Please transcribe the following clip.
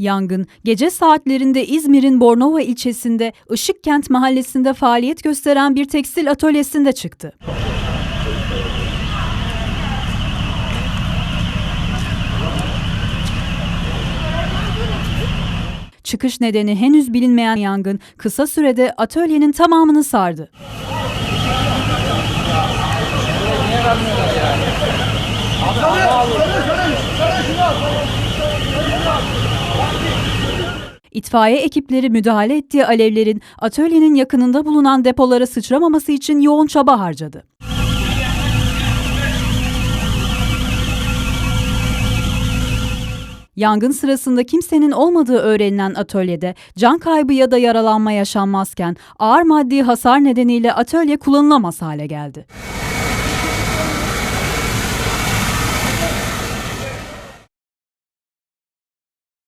Yangın gece saatlerinde İzmir'in Bornova ilçesinde Işıkkent mahallesinde faaliyet gösteren bir tekstil atölyesinde çıktı. Çıkış nedeni henüz bilinmeyen yangın kısa sürede atölyenin tamamını sardı. İtfaiye ekipleri müdahale ettiği alevlerin atölyenin yakınında bulunan depolara sıçramaması için yoğun çaba harcadı. Yangın sırasında kimsenin olmadığı öğrenilen atölyede can kaybı ya da yaralanma yaşanmazken ağır maddi hasar nedeniyle atölye kullanılamaz hale geldi.